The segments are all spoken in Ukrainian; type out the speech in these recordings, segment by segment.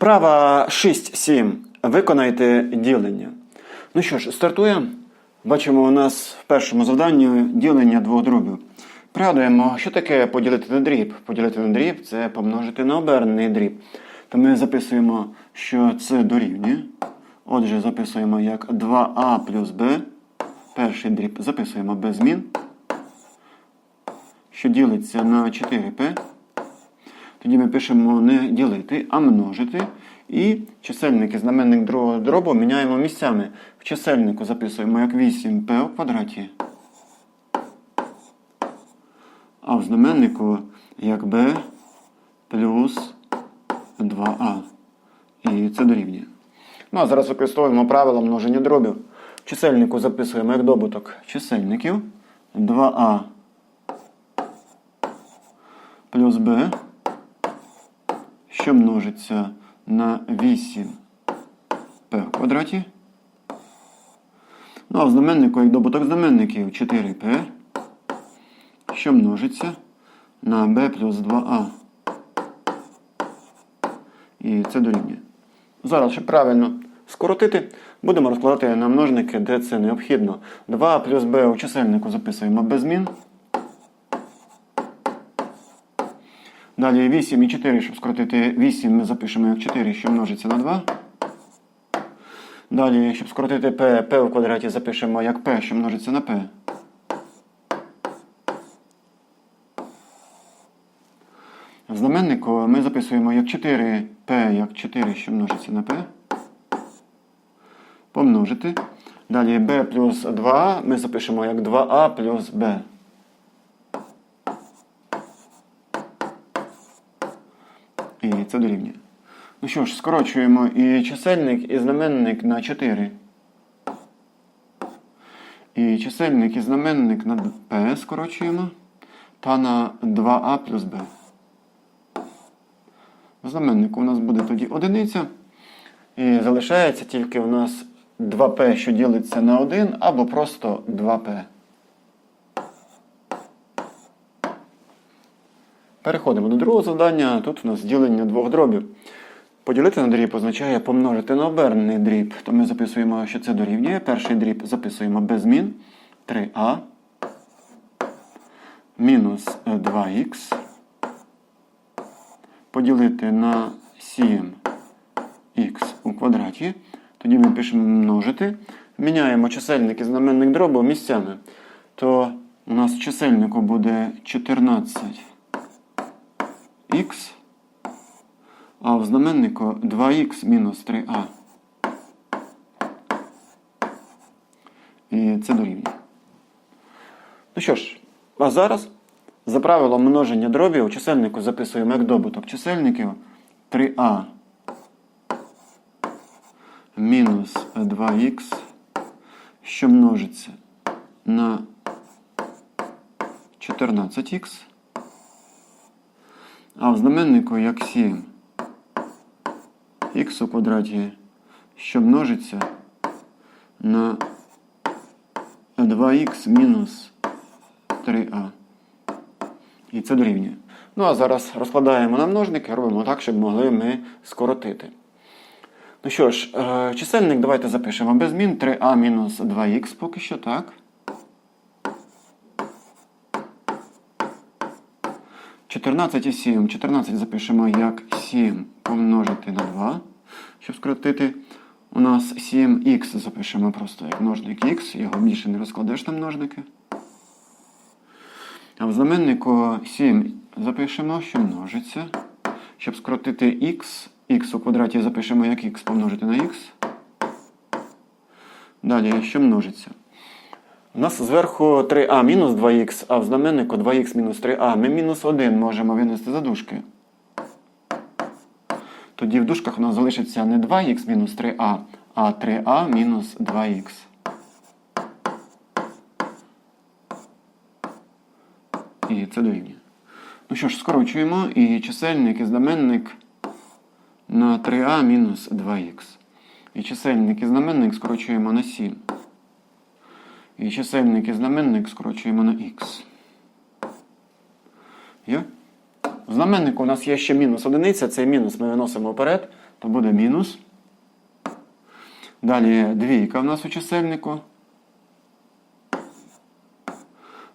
Вправа 6-7. Виконайте ділення. Ну що ж, стартуємо. Бачимо, у нас в першому завданні ділення двох дробів. Пригадуємо, що таке поділити на дріб. Поділити на дріб це помножити на обернений дріб. То ми записуємо, що це дорівнює. Отже, записуємо як 2а плюс b. Перший дріб записуємо без змін. Що ділиться на 4p. Тоді ми пишемо не ділити, а множити. І чисельник і знаменник другого дробу міняємо місцями. В чисельнику записуємо як 8p у квадраті. А в знаменнику як b плюс 2a. І це дорівнює. Ну а зараз використовуємо правило множення дробів. В чисельнику записуємо як добуток чисельників 2а плюс b що множиться на 8p в квадраті. Ну, а в знаменнику, як добуток знаменників 4p, що множиться на b плюс 2a. І це дорівнює. Зараз, щоб правильно скоротити, будемо розкладати на множники, де це необхідно. 2 плюс b у чисельнику записуємо без змін. Далі 8 і 4, щоб скоротити 8, ми запишемо як 4, що множиться на 2. Далі, щоб скоротити p, p в квадраті запишемо як p, що множиться на p. В знаменнику ми записуємо як 4p, як 4, що множиться на p. Помножити. Далі b плюс 2 ми запишемо як 2a плюс b. І це дорівнює. Ну що ж, скорочуємо і чисельник, і знаменник на 4. І чисельник і знаменник на p скорочуємо. Та на 2а плюс b. В знаменнику у нас буде тоді одиниця. І залишається тільки у нас 2p, що ділиться на 1, або просто 2p. Переходимо до другого завдання. Тут у нас ділення двох дробів. Поділити на дріб означає помножити на обернений дріб. То ми записуємо, що це дорівнює. Перший дріб записуємо без змін. 3а мінус 2х. Поділити на 7х у квадраті. Тоді ми пишемо множити. Міняємо чисельник і знаменник дробу місцями. То у нас чисельнику буде 14 х, а в знаменнику 2х мінус 3а. І це дорівнює. Ну що ж, а зараз за правилом множення дробів у чисельнику записуємо як добуток чисельників 3а мінус 2х, що множиться на 14х. А в знаменнику як 7 х у квадраті, що множиться на 2х мінус 3а. І це дорівнює. Ну, а зараз розкладаємо на множники, робимо так, щоб могли ми скоротити. Ну що ж, е, чисельник давайте запишемо без змін 3а мінус 2х поки що так. 14 і 7. 14 запишемо як 7 помножити на 2. Щоб скоротити, у нас 7х запишемо просто як множник х, його більше не розкладеш на множники. А в знаменнику 7 запишемо, що множиться. Щоб скоротити х, х у квадраті запишемо як х помножити на х. Далі, що множиться? У нас зверху 3а мінус 2х, а в знаменнику 2х мінус 3а. Ми мінус 1 можемо винести за дужки. Тоді в дужках у нас залишиться не 2х мінус 3а, а 3а мінус 2х. І це дорівнює. Ну що ж, скорочуємо і чисельник і знаменник на 3а мінус 2х. І чисельник і знаменник скорочуємо на 7. І чисельник і знаменник скорочуємо на х. Є? В знаменнику у нас є ще мінус одиниця, цей мінус ми виносимо вперед, то буде мінус. Далі двійка в нас у чисельнику.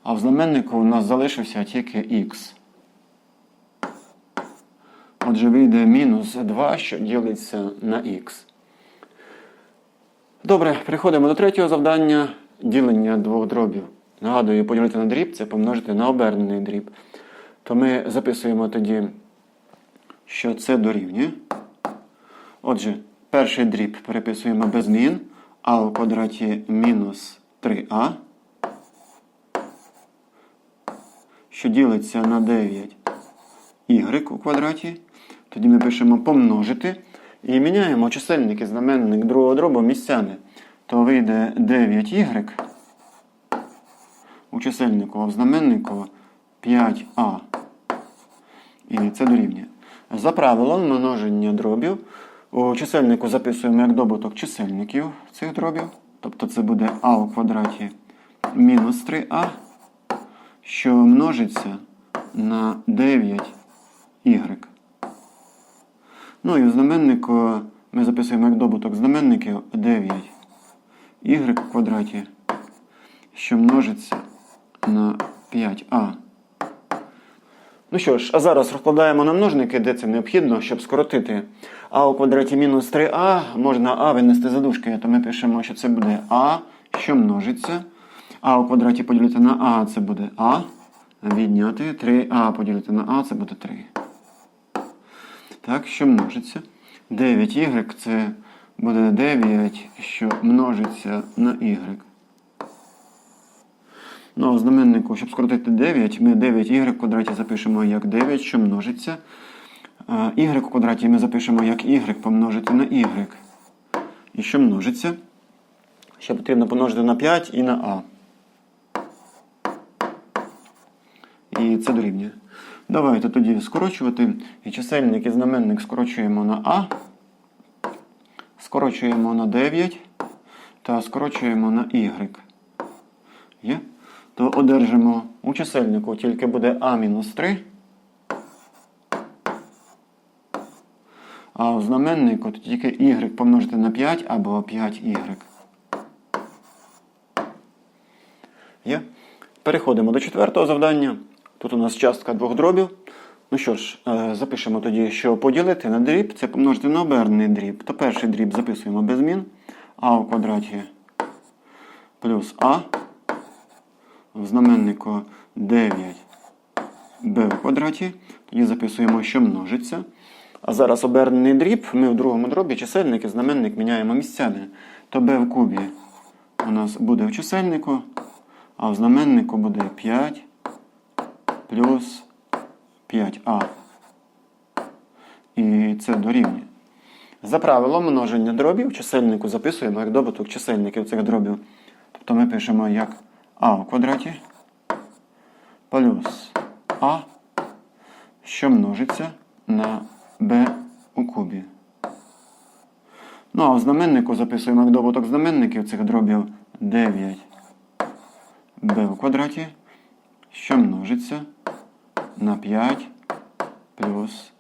А в знаменнику у нас залишився тільки х. Отже, вийде мінус 2, що ділиться на х. Добре, переходимо до третього завдання ділення двох дробів. Нагадую, поділити на дріб це помножити на обернений дріб. То ми записуємо тоді, що це дорівнює. Отже, перший дріб переписуємо без змін, а у квадраті мінус 3а, що ділиться на 9 y у квадраті. Тоді ми пишемо помножити і міняємо чисельник і знаменник другого дробу місцями. То вийде 9y у чисельнику, а в знаменнику 5а. І це дорівнює. За правилом множення дробів у чисельнику записуємо як добуток чисельників цих дробів. Тобто це буде а у квадраті мінус 3а, що множиться на 9y. Ну і в знаменнику ми записуємо як добуток знаменників 9 y в квадраті, що множиться на 5а. Ну що ж, а зараз розкладаємо на множники, де це необхідно, щоб скоротити а у квадраті мінус 3а, можна а винести за дужки, то ми пишемо, що це буде а, що множиться. А у квадраті поділити на а, це буде а. Відняти 3а поділити на а, це буде 3. Так, що множиться? 9y це буде 9, що множиться на y. Ну, а знаменнику, щоб скоротити 9, ми 9y в квадраті запишемо як 9, що множиться. Y в квадраті ми запишемо як y помножити на y. І що множиться? Ще потрібно помножити на 5 і на а. І це дорівнює. Давайте тоді скорочувати. І чисельник і знаменник скорочуємо на А, скорочуємо на 9 та скорочуємо на Y. Є? То одержимо у чисельнику тільки буде А мінус 3. А у знаменнику то тільки y помножити на 5 або 5y. Є? Переходимо до четвертого завдання. Тут у нас частка двох дробів. Ну що ж, е, запишемо тоді, що поділити на дріб це помножити на обернений дріб. То перший дріб записуємо без змін. А у квадраті плюс А. В знаменнику 9 b в квадраті. Тоді записуємо, що множиться. А зараз обернений дріб. Ми в другому дробі чисельник і знаменник міняємо місцями. То b в кубі у нас буде в чисельнику, а в знаменнику буде 5 плюс 5а. І це дорівнює. За правилом множення дробів чисельнику записуємо як добуток чисельників цих дробів. Тобто ми пишемо як а в квадраті плюс а, що множиться на b у кубі. Ну а в знаменнику записуємо як добуток знаменників цих дробів 9 b в квадраті, що множиться на 5 плюс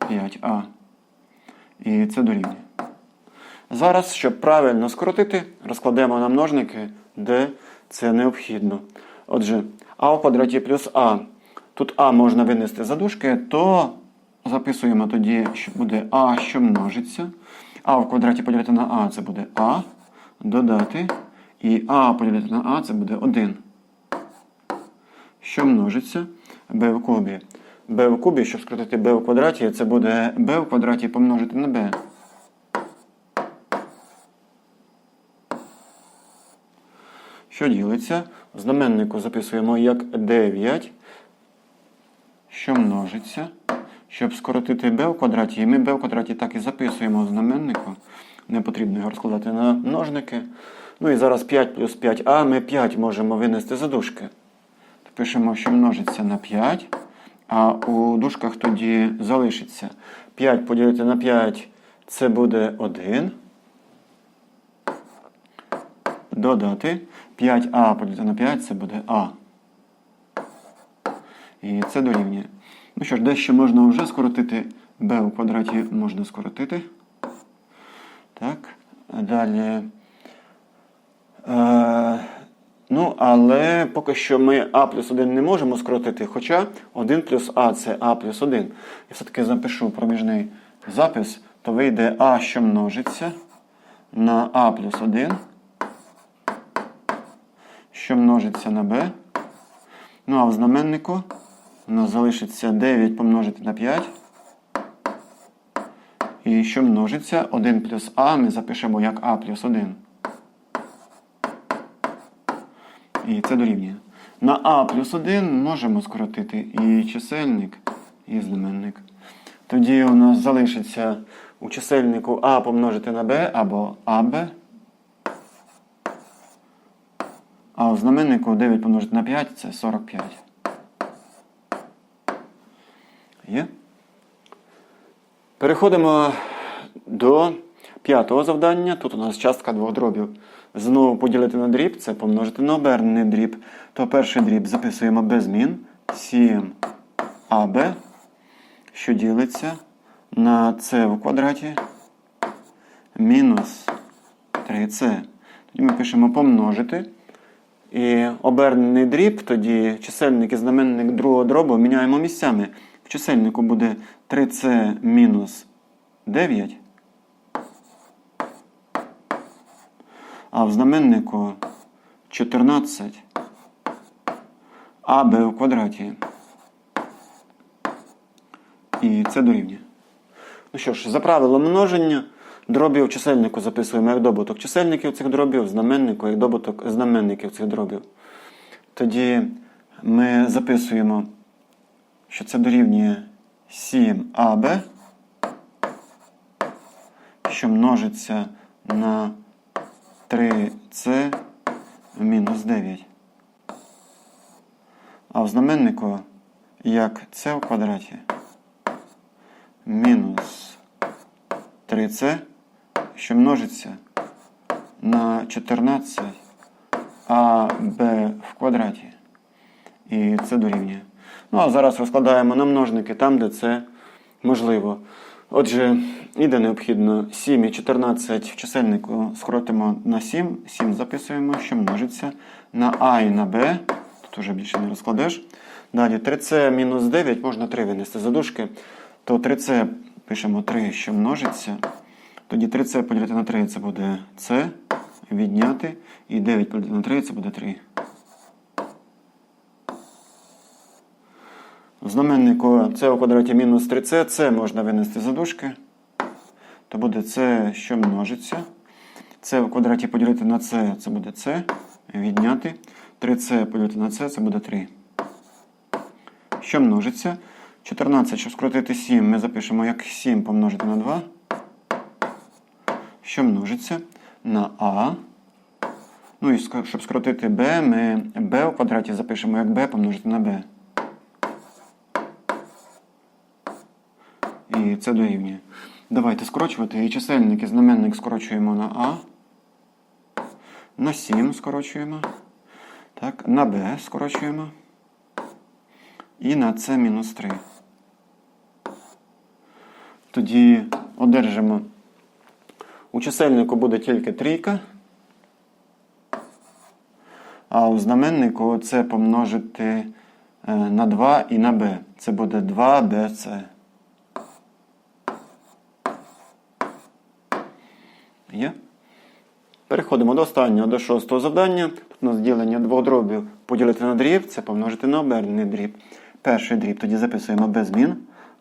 5а. І це дорівнює. Зараз, щоб правильно скоротити, розкладемо на множники, де це необхідно. Отже, а в квадраті плюс а. Тут а можна винести за дужки, то записуємо тоді, що буде а, що множиться. А в квадраті поділити на а це буде а. Додати. І а поділити на а це буде 1. Що множиться? B в кубі. b в кубі, щоб скоротити b в квадраті, це буде b в квадраті помножити на b. Що ділиться? Знаменнику записуємо як 9, що множиться. Щоб скоротити b в квадраті, і ми b в квадраті так і записуємо в знаменнику. Не потрібно його розкладати на множники. Ну і зараз 5 плюс 5а, ми 5 можемо винести за дужки. Пишемо, що множиться на 5, а у дужках тоді залишиться 5 поділити на 5 це буде 1. Додати 5а поділити на 5 це буде А. І це дорівнює. Ну що ж, дещо можна вже скоротити. b у квадраті можна скоротити. Так. Далі. Ну, але поки що ми а плюс 1 не можемо скоротити, хоча 1 плюс а це а плюс 1. Я все-таки запишу проміжний запис, то вийде а, що множиться на а плюс 1, що множиться на b. Ну, а в знаменнику у нас залишиться 9 помножити на 5. І що множиться 1 плюс а ми запишемо як а плюс 1. І це дорівнює. На а плюс 1 можемо скоротити і чисельник, і знаменник. Тоді у нас залишиться у чисельнику а помножити на b або аб. А у знаменнику 9 помножити на 5 це 45. Є? Переходимо до п'ятого завдання. Тут у нас частка двох дробів. Знову поділити на дріб, це помножити на обернений дріб. То перший дріб записуємо без змін. 7аб, що ділиться на c в квадраті мінус 3c. Тоді ми пишемо помножити. І обернений дріб, тоді чисельник і знаменник другого дробу міняємо місцями. В чисельнику буде 3c мінус 9. А в знаменнику 14 АБ у квадраті. І це дорівнює. Ну що ж, за правилом множення дробів чисельнику записуємо як добуток чисельників цих дробів, знаменнику як добуток знаменників цих дробів. Тоді ми записуємо, що це дорівнює 7АБ, що множиться на 3С мінус 9. А в знаменнику як С в квадраті мінус 3С, що множиться на 14 АБ в квадраті. І це дорівнює. Ну, а зараз розкладаємо на множники там, де це можливо. Отже, іде необхідно 7 і 14 в чисельнику скоротимо на 7. 7 записуємо, що множиться на А і на Б. Тут вже більше не розкладеш. Далі 3С мінус 9 можна 3 винести за дужки. То 3С пишемо 3, що множиться. Тоді 3С поділити на 3 це буде С. Відняти. І 9 поділити на 3 це буде 3. Знаменнику це у квадраті мінус 3С, це можна винести за дужки. То буде С, що множиться. Це в квадраті поділити на С, це буде С. Відняти. 3С поділити на С, це буде 3. Що множиться? 14, щоб скоротити 7, ми запишемо як 7 помножити на 2. Що множиться на А. Ну і щоб скоротити b, ми b у квадраті запишемо як b помножити на b. І це дорівнює. Давайте скорочувати. І чисельник і знаменник скорочуємо на А. На 7 скорочуємо. Так, на b скорочуємо. І на c мінус 3. Тоді одержимо. У чисельнику буде тільки трійка. А у знаменнику це помножити е, на 2 і на b. Це буде 2bc. Є? Переходимо до останнього, до шостого завдання. Тут у нас ділення двох дробів поділити на дріб, це помножити на обернений дріб. Перший дріб тоді записуємо без змін.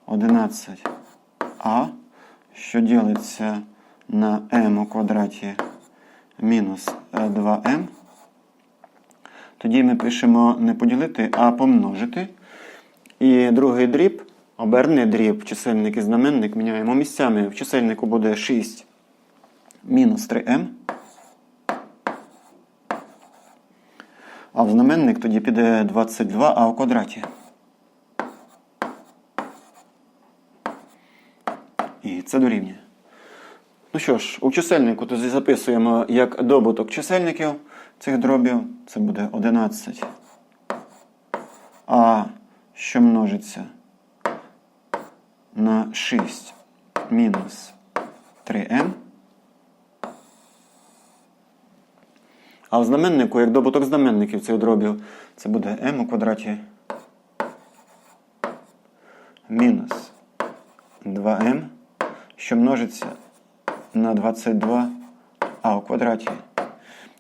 11а, що ділиться на m у квадраті мінус 2m. Тоді ми пишемо не поділити, а помножити. І другий дріб, оберний дріб, чисельник і знаменник міняємо місцями. В чисельнику буде 6 мінус 3m. А в знаменник тоді піде 22а у квадраті. І це дорівнює. Ну що ж, у чисельнику тоді записуємо як добуток чисельників цих дробів. Це буде 11. А що множиться на 6 мінус 3m. А в знаменнику, як добуток знаменників цих дробів, це буде m у квадраті мінус 2m, що множиться на 22а у квадраті.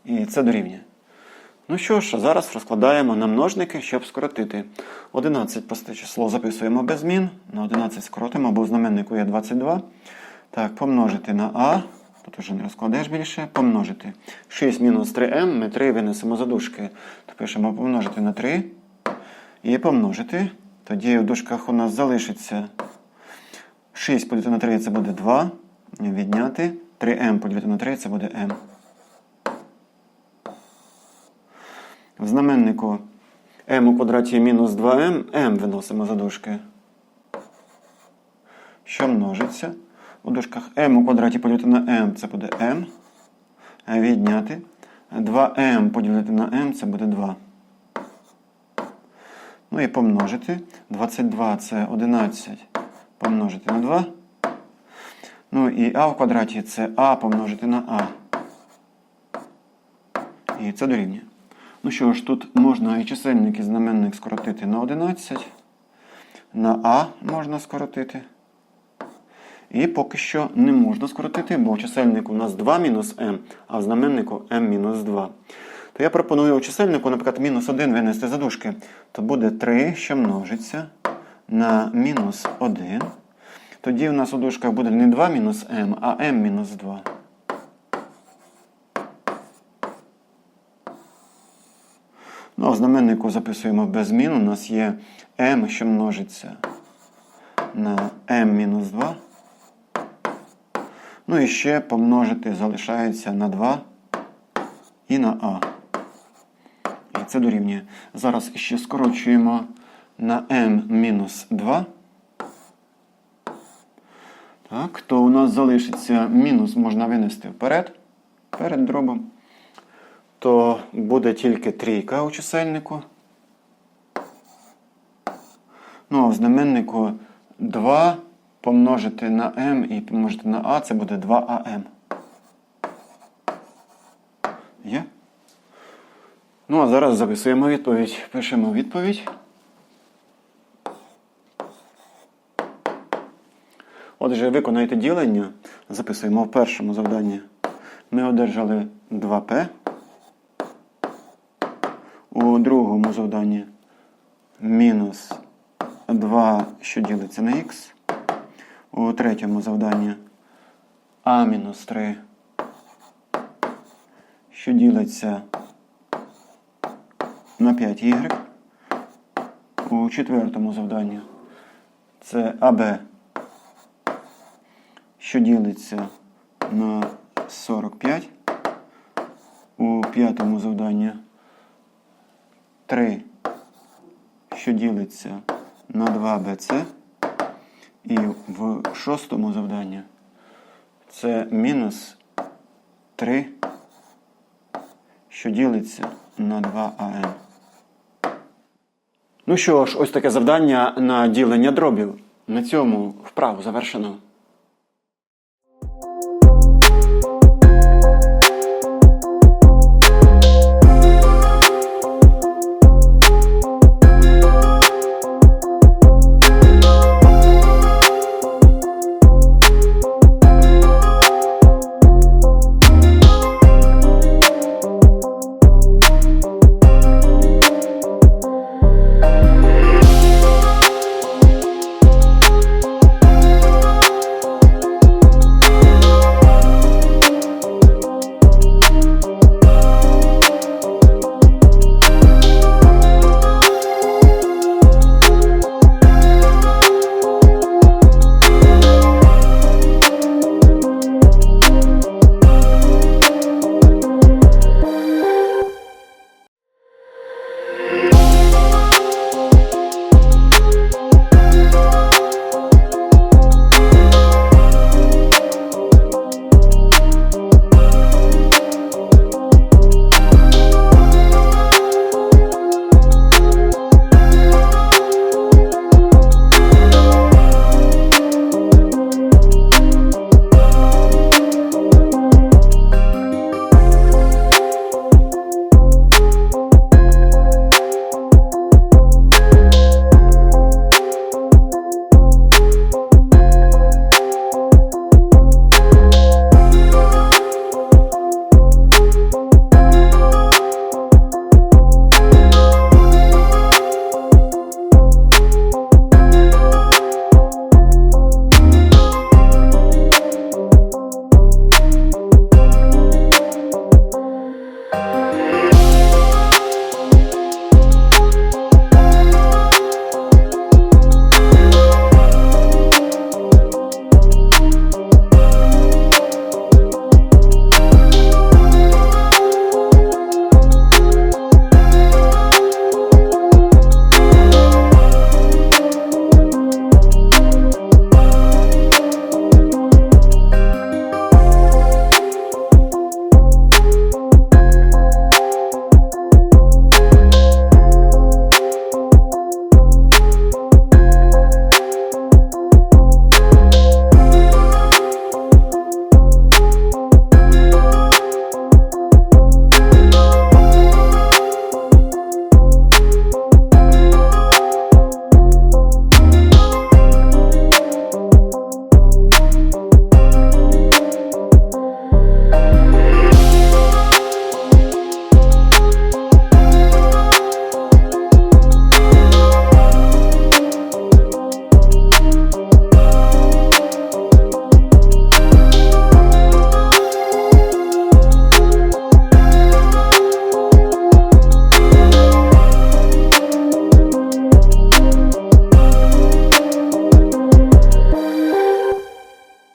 І це дорівнює. Ну що ж, зараз розкладаємо на множники, щоб скоротити. 11 просте число записуємо без змін. На 11 скоротимо, бо в знаменнику є 22. Так, помножити на А. Тут вже не розкладеш більше. Помножити. 6 мінус 3m. Ми 3 винесемо за дужки. То пишемо помножити на 3. І помножити. Тоді в дужках у нас залишиться 6 поділити на 3 це буде 2. Відняти. 3m поділити на 3 це буде m. В знаменнику m у квадраті мінус 2m, m виносимо за дужки. Що множиться? У дужках m у квадраті поділити на m це буде m. Відняти. 2m поділити на m це буде 2. Ну і помножити. 22 це 11 помножити на 2. Ну і а в квадраті це а помножити на а. І це дорівнює. Ну що ж, тут можна і чисельник, і знаменник скоротити на 11. На А можна скоротити. І поки що не можна скоротити, бо в чисельнику у нас 2 мінус m, а в знаменнику m мінус 2. То я пропоную у чисельнику, наприклад, мінус 1 винести за дужки. То буде 3, що множиться на мінус 1. Тоді у нас у дужках буде не 2 мінус m, а m мінус 2. Ну, а в знаменнику записуємо без змін. У нас є m, що множиться на m-2. Ну і ще помножити залишається на 2 і на а. І це дорівнює. Зараз ще скорочуємо на m-2. Так, то у нас залишиться мінус можна винести вперед, перед дробом то буде тільки трійка у чисельнику. Ну, а в знаменнику 2 помножити на m і помножити на a, це буде 2am. Є? Ну, а зараз записуємо відповідь. Пишемо відповідь. Отже, виконайте ділення. Записуємо в першому завданні. Ми одержали 2p. У другому завданні мінус 2, що ділиться на х. У третьому завданні а мінус 3, що ділиться на 5y. У четвертому завданні це АБ, що ділиться на 45. У п'ятому завданні 3, що ділиться на 2bc. І в шостому завданні це мінус 3, що ділиться на 2АН. Ну що ж, ось таке завдання на ділення дробів. На цьому вправу завершено.